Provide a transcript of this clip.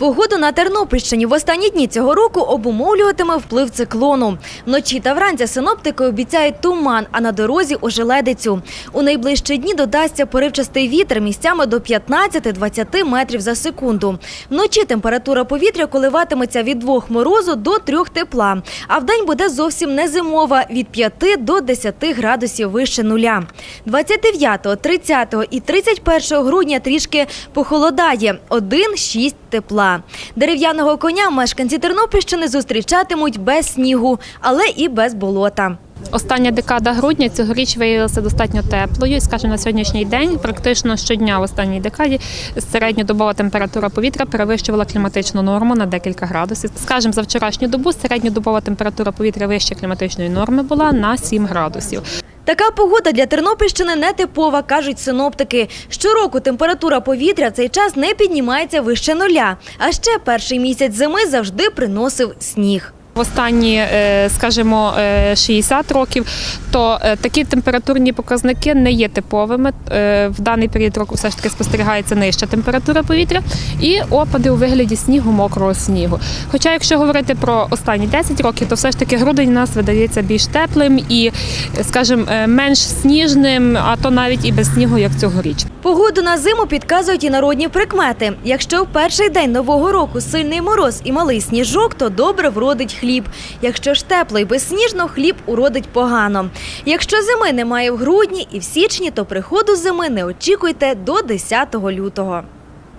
Погоду на Тернопільщині в останні дні цього року обумовлюватиме вплив циклону. Вночі та вранці синоптики обіцяють туман, а на дорозі ожеледицю. У найближчі дні додасться поривчастий вітер місцями до 15-20 метрів за секунду. Вночі температура повітря коливатиметься від 2 морозу до 3 тепла, а вдень буде зовсім не зимова – від 5 до 10 градусів вище нуля. 29, 30 і 31 грудня трішки похолодає – 1-6 тепла. Дерев'яного коня мешканці Тернопільщини зустрічатимуть без снігу, але і без болота. Остання декада грудня цьогоріч виявилася достатньо теплою. Скажімо, на сьогоднішній день практично щодня в останній декаді середньодобова температура повітря перевищувала кліматичну норму на декілька градусів. Скажімо, за вчорашню добу середньодобова температура повітря вище кліматичної норми була на 7 градусів. Така погода для Тернопільщини нетипова, кажуть синоптики. Щороку температура повітря в цей час не піднімається вище нуля. А ще перший місяць зими завжди приносив сніг. В останні, е, скажімо, е, 60 років, то е, такі температурні показники не є типовими. Е, В даний період року все ж таки спостерігається нижча температура повітря і опади у вигляді снігу, мокрого снігу. Хоча, якщо говорити про останні 10 років, то все ж таки грудень у нас видається більш теплим і, е, скажімо, е, менш сніжним, а то навіть і без снігу, як цьогоріч. Погоду на зиму підказують і народні прикмети. Якщо в перший день нового року сильний мороз і малий сніжок, то добре вродить хліб. Якщо ж тепло і безсніжно, хліб уродить погано. Якщо зими немає в грудні і в січні, то приходу зими не очікуйте до 10 лютого.